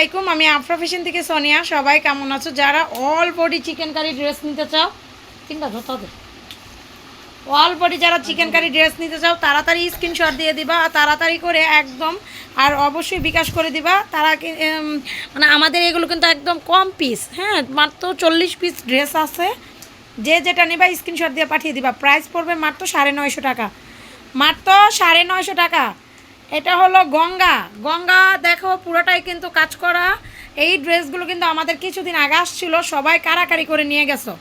আলাইকুম, আমি আফরা ফ্যাশন থেকে সোনিয়া। সবাই কেমন আছো? যারা all body chicken curry dress নিতে চাও ধরতে হবে। অল বডি যারা চিকেন কারি ড্রেস নিতে চাও, তাড়াতাড়ি স্ক্রিনশট দিয়ে দিবা আর তাড়াতাড়ি করে একদম আর অবশ্যই বিকাশ করে দিবা। তারা মানে আমাদের এগুলো কিন্তু একদম কম পিস হ্যাঁ মাত্র চল্লিশ পিস ড্রেস আছে। যে যেটা নেবা স্ক্রিনশট দিয়ে পাঠিয়ে দিবা। প্রাইস পড়বে মাত্র সাড়ে নয়শো টাকা। মাত্র সাড়ে নয়শো টাকা। এটা হলো গঙ্গা। গঙ্গা দেখো, পুরোটাই কিন্তু কাজ করা। এই ড্রেসগুলো কিন্তু আমাদের কিছুদিন আগে আসছিল, সবাই কারাকারি করে নিয়ে গেছো।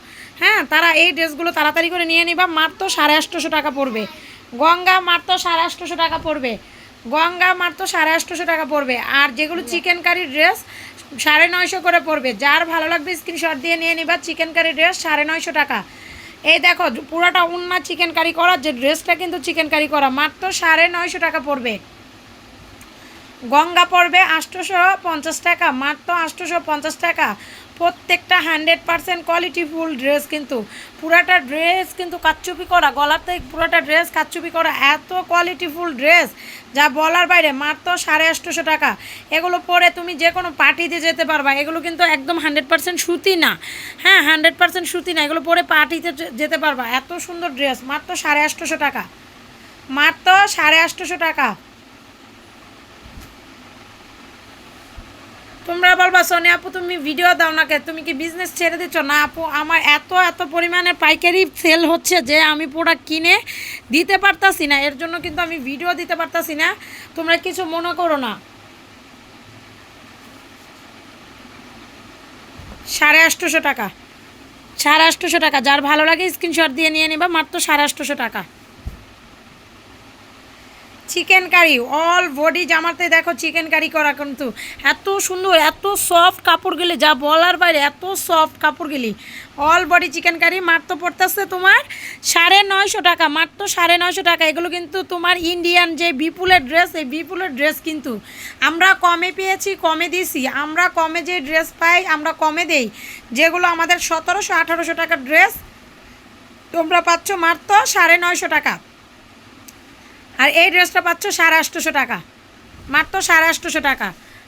হ্যাঁ তারা এই ড্রেসগুলো তাড়াতাড়ি করে নিয়ে নিবা, মাত্র সাড়ে আটশোশো টাকা পড়বে। গঙ্গা মাত্র সাড়ে আটশোশো টাকা পড়বে। গঙ্গা মাত্র সাড়ে আটশোশো টাকা পড়বে। আর যেগুলো চিকেন কারি ড্রেস, সাড়ে নয়শো করে পড়বে। যার ভালো লাগবে স্ক্রিনশট দিয়ে নিয়ে নিবা চিকেন কারি ড্রেস সাড়ে নয়শো টাকা। এই দেখো, পুরোটা উন্না চিকেন কারি করা যে ড্রেসটা কিন্তু চিকেন কারি করা, মাত্র সাড়ে নয়শো টাকা পড়বে। গঙ্গা পড়বে আটশোশো পঞ্চাশ টাকা, মাত্র আটশোশো পঞ্চাশ টাকা। প্রত্যেকটা hundred percent quality full dress কিন্তু। পুরাটা ড্রেস কিন্তু কাচ্চুপি করা গলাতে পুরাটা ড্রেস কাচ্চুপি করা, এত কোয়ালিটি ফুল ড্রেস যা বলার বাইরে, মাত্র সাড়ে আটশোশো টাকা। এগুলো পরে তুমি যে কোনো পার্টিতে যেতে পারবা, এগুলো কিন্তু একদম হান্ড্রেড পারসেন্ট সুতি না। হ্যাঁ হান্ড্রেড পারসেন্ট সুতি না, এগুলো পরে পার্টিতে যেতে পারবা। এত সুন্দর ড্রেস মাত্র সাড়ে আটশোশো টাকা। মাত্র সাড়ে আটশোশো টাকা। তোমরা বলবা সোনিয়া আপু, তুমি ভিডিও দাও না তুমি কি বিজনেস ছেড়ে দিচ্ছ? না আপু, আমার এত এত পরিমাণে পাইকারি সেল হচ্ছে যে আমি প্রোডাক্ট কিনে দিতে পারতাছি না। এর জন্য কিন্তু আমি ভিডিও দিতে পারতাছি না। তোমরা কিছু মনে করো না। সাড়ে আটশোশো টাকা। সাড়ে আটশোশো টাকা। যার ভালো লাগে স্ক্রিনশট দিয়ে নিয়ে নেবা। মাত্র সাড়ে আটশোশো টাকা। চিকেন কারি অল বডি জামাতে দেখো চিকেন কারি করা কিন্তু এত সুন্দর, এত সফট কাপড়গুলি, যা বলার বাইরে এত সফট কাপড়গুলি। অল বডি চিকেন কারি মাত্র পড়তেছে তোমার সাড়ে নয়শো টাকা মাত্র সাড়ে নয়শো টাকা। এগুলো কিন্তু তোমার ইন্ডিয়ান যে বিপুলের ড্রেস এই বিপুলের ড্রেস কিন্তু আমরা কমে পেয়েছি, কমে দিছি। আমরা কমে যে ড্রেস পাই, আমরা কমে দেই। যেগুলো আমাদের সতেরোশো আঠারোশো টাকার ড্রেস তোমরা পাচ্ছ মাত্র সাড়ে নয়শো টাকা। আর এই ড্রেসটা পাচ্ছ সাড়ে আটশোশো টাকা। মাত্র সাড়ে আটশোশো টাকা।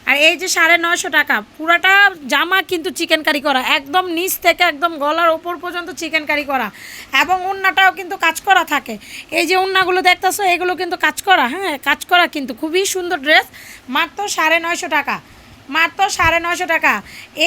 আর এই যে সাড়ে নয়শো টাকা, পুরাটা জামা কিন্তু চিকেন কারি করা। একদম নিচ থেকে একদম গলার ওপর পর্যন্ত চিকেন কারি করা। এবং উন্নাটাও কিন্তু কাজ করা থাকে। এই যে উন্নাগুলো দেখতেছো, এগুলো কিন্তু কাজ করা হ্যাঁ কাজ করা কিন্তু। খুবই সুন্দর ড্রেস মাত্র সাড়ে নয়শো টাকা। মাত্র সাড়ে নয়শো টাকা।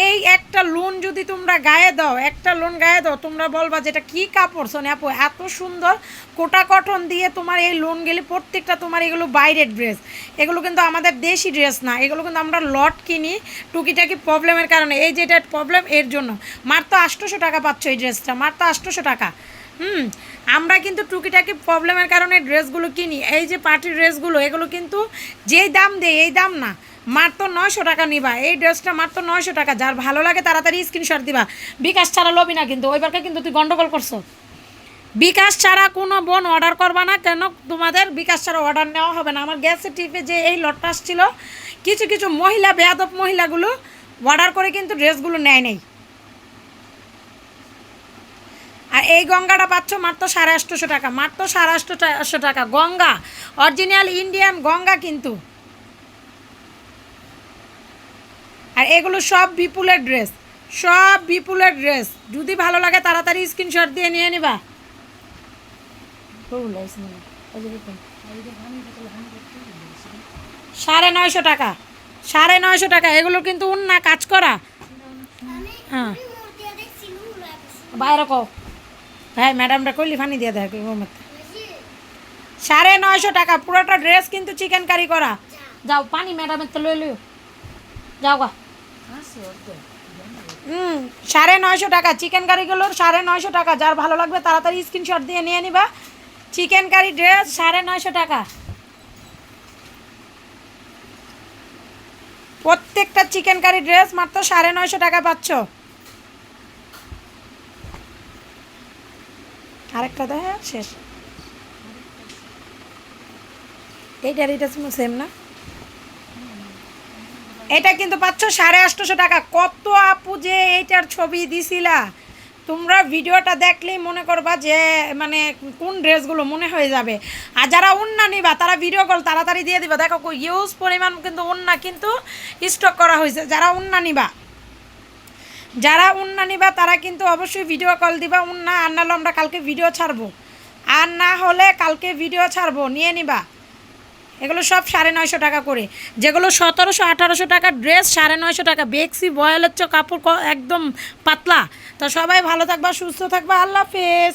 এই একটা লোন যদি তোমরা গায়ে দাও, একটা লোন গায়ে দাও, তোমরা বলবা যেটা কি কাপড় শোনে আপু, এত সুন্দর কোটা কটন দিয়ে তোমার এই লোন গেলে প্রত্যেকটা তোমার এগুলো বাইরের ড্রেস এগুলো কিন্তু আমাদের দেশি ড্রেস না, এগুলো কিন্তু আমরা লট কিনি টুকিটাকি প্রবলেমের কারণে। এই যেটা প্রবলেম এর জন্য। মাত্র আটশোশো টাকা পাচ্ছ এই ড্রেসটা মাত্র আটশোশো টাকা। হুম, আমরা কিন্তু টুকিটাকি প্রবলেমের কারণে ড্রেসগুলো কিনি। এই যে পার্টির ড্রেসগুলো এগুলো কিন্তু যেই দাম দেয়, এই দাম না। মাত্র নয়শো টাকা নিবা। এই ড্রেসটা মাত্র নয়শো টাকা। যার ভালো লাগে তাড়াতাড়ি স্ক্রিনশট দিবা। বিকাশ ছাড়া লবি না কিন্তু। ওইবারকে কিন্তু তুই গন্ডগোল করছ। বিকাশ ছাড়া কোনো বোন অর্ডার করবা না কেন? তোমাদের বিকাশ ছাড়া অর্ডার নেওয়া হবে না। আমার গ্যাসের টিপে যে এই লটটা আসছিল, কিছু কিছু মহিলা, বেয়াদব মহিলাগুলো অর্ডার করে কিন্তু ড্রেসগুলো নেয় নেই। আর এই গঙ্গাটা পাচ্ছ মাত্র সাড়ে আটশোশো টাকা। মাত্র সাড়ে আটশো টাকা। গঙ্গা। অরিজিনাল ইন্ডিয়ান গঙ্গা কিন্তু। আর এগুলো সব বিপুলের ড্রেস সব বিপুলের ড্রেস। যদি ভালো লাগে তাড়াতাড়ি স্ক্রিনশট দিয়ে নিয়ে নিবা। সাড়ে নয়শো টাকা সাড়ে নয়শো টাকা। এগুলো কিন্তু উন না কাজ করা। হ্যাঁ। বাইরে কো হ্যাঁ ম্যাডামটা কইলি ফানি দিয়ে দেয় সাড়ে নয়শো টাকা পুরোটা ড্রেস কিন্তু চিকেন কারি করা। যাও পানি ম্যাডামের তো লই লইও। যাও গা। হুম, সাড়ে নয়শো টাকা। চিকেন কারিগুলোর সাড়ে নয়শো টাকা। যার ভালো লাগবে তাড়াতাড়ি স্ক্রিনশট দিয়ে নিয়ে নিবা। চিকেন কারি ড্রেস সাড়ে নয়শো টাকা। প্রত্যেকটা চিকেন কারি ড্রেস মাত্র সাড়ে নয়শো টাকা পাচ্ছ। আরেকটা দেখ, শেষ। এইটার এটা সেম না। এটা কিন্তু পাচ্ছ সাড়ে আটশোশো টাকা। কত আপু যে এইটার ছবি দিছিলা। তোমরা ভিডিওটা দেখলেই মনে করবা যে মানে কোন ড্রেসগুলো মনে হয়ে যাবে। আর যারা উন্না নিবা, তারা ভিডিও কল তাড়াতাড়ি দিয়ে দিবা। দেখো ইউজ পরিমাণ কিন্তু উন্না কিন্তু স্টক করা হয়েছে। যারা উন্না নিবা, যারা উন্না নিবা, তারা কিন্তু অবশ্যই ভিডিও কল দিবা উন্না আর নাহলে আমরা কালকে ভিডিও ছাড়বো। আর না হলে কালকে ভিডিও ছাড়বো। নিয়ে নিবা। এগুলো সব সাড়ে নয়শো টাকা করে। যেগুলো সতেরোশো, আঠারোশো টাকা ড্রেস সাড়ে নয়শো টাকা। বেক্সি, বয়েলের চো কাপড় একদম পাতলা। তো সবাই ভালো থাকবা, সুস্থ থাকবা। আল্লাহ হাফেজ।